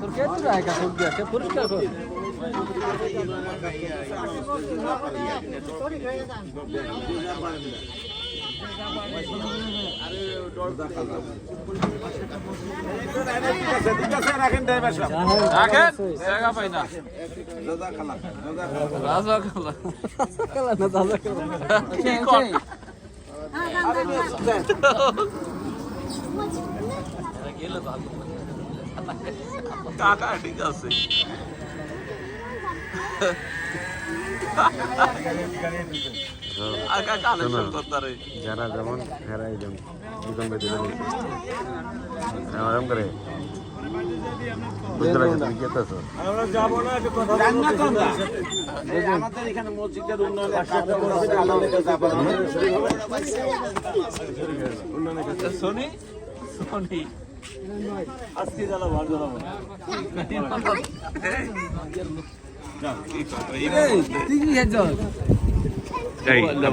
তোর কে তো রায় কাছে দিয়া পরিষ্কার কর রাজা খালা কালা না দাদা কালা কি কর কাকা ঠিক আছে কাকা কালেকশন করতারে যারা যেমন হেরাই যেমন দুজন বেঁধে দিলে এরকম করে আমাদের এখানে মসজিদের উন্নয়নের আজকে জ্বালা জ্বালাবো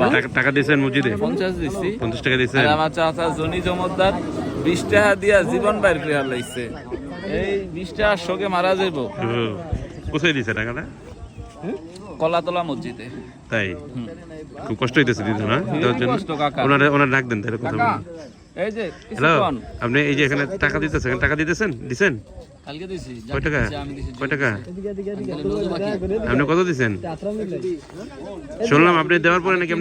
টাকা- টাকা দিয়েছেন মসজিদে? পঞ্চাশ দিচ্ছি পঞ্চাশ টাকা দিয়েছেন? আমার চাচা জনি জমদ্দার বিশ টাকা দিয়া জীবন বাইর করে লাগছে এই বিশ শোকে মারা যাইব। কোথায় দিয়েছে টাকাটা কলাতলা মসজিদে। তাই? খুব কষ্ট হইতেছে দিতে না? দেওয়ার জন্য? ওনারা ওনার ডাক দেন তাহলে কথা বলুন এই যে হ্যালো? আপনি এই যে এখানে টাকা দিতেছেন টাকা দিতেছেন? দিছেন? কালকে দিছি কয় টাকা? কয় টাকা? এদিকে এদিকে এদিকে তোর দেখা করে আপনি কত দিছেন? শুনলাম আপনি দেওয়ার পরে নাকি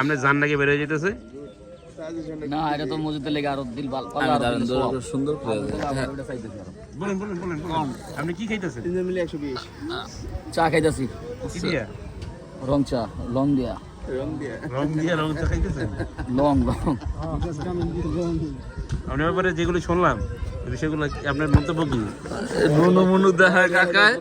আপনি জান নাকি বেরিয়ে যেতেছে না এটা তো মসজিদের লেগে আরও দিল সুন্দর বলেন বলেন বলেন বলেন। আপনি কি খাইতেছেন? চা খাইতাছি। কি দিয়া? রং চা লং দিয়া। রং দিয়া। রং চা খাইতেছেন? লং লং। আপনার ব্যাপারে যেগুলো শুনলাম সেগুলো আপনার মন্তব্য কি? নুনু মুনু দেখা কাকায়।